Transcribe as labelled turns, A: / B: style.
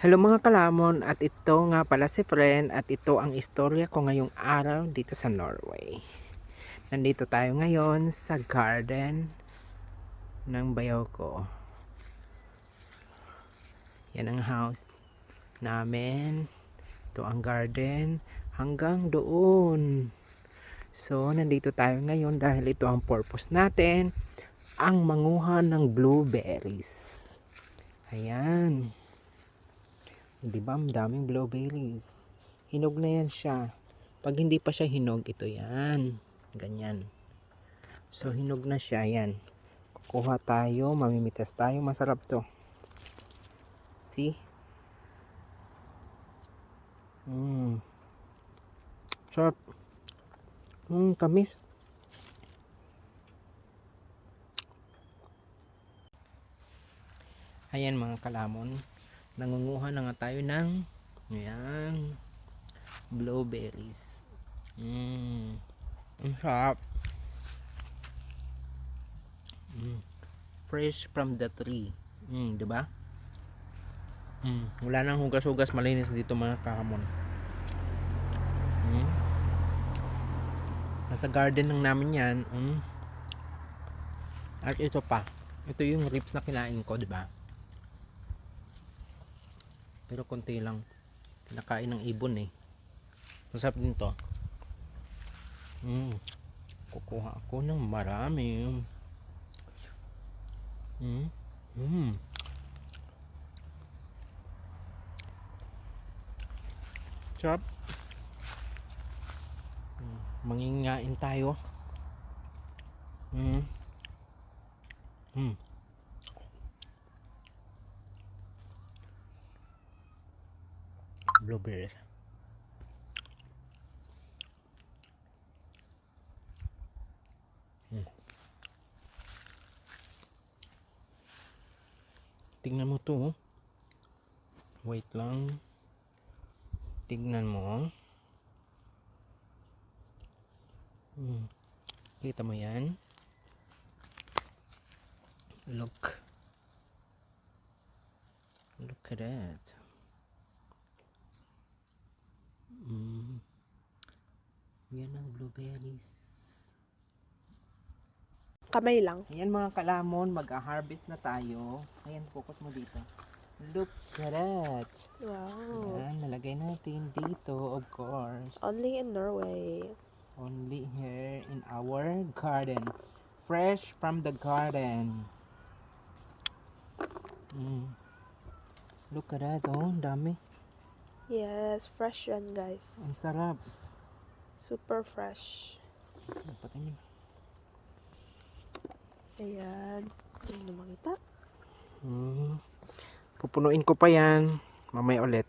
A: Hello mga kalamon at ito nga pala si friend at ito ang istorya ko ngayong araw dito sa Norway. Nandito tayo ngayon sa garden ng bayaw ko. Yan ang house namin. Ito ang garden hanggang doon. So, nandito tayo ngayon dahil ito ang purpose natin, ang manguha ng blueberries. Ayan. Di ba? Ang daming blueberries. Hinog na yan siya. Pag hindi pa siya hinog, ito yan. Ganyan. So, hinog na siya. Yan. Kukuha tayo. Mamimitas tayo. Masarap to. See? Mmm. Sarap. Mmm, tamis. Ayan mga kalamon nangunguha na nga tayo ng ayan blueberries mm. ang sarap mm. fresh from the tree mm, di ba mm. wala nang hugas-hugas malinis dito mga kahamon mm. nasa garden lang namin yan mm. at ito pa ito yung ribs na kinain ko di ba pero konti lang. Kinakain ng ibon eh. Masarap din to. Mm. Kukuha ako ng marami. Mm. Mm. Sarap. Mm. Mangingain tayo. Mm. Mm. Blueberries. Hmm. Tingnan mo to. oh. Wait lang. Tingnan mo. Hmm. Kita mo yan? Look. Look at that. Mm. Yan ang blueberries.
B: Kamay lang.
A: Ayan mga kalamon, mag-harvest na tayo. Ayan, focus mo dito. Look at that.
B: Wow.
A: Ayan, nalagay natin dito, of course.
B: Only in Norway.
A: Only here in our garden. Fresh from the garden. Mm. Look at that, oh, dami.
B: Yes, fresh yan
A: Ang
B: guys.
A: sarap.
B: Super fresh.
A: Mo.
B: Ayan. Gusto mo makita?
A: Mm. Pupunuin ko pa yan. Mamaya ulit.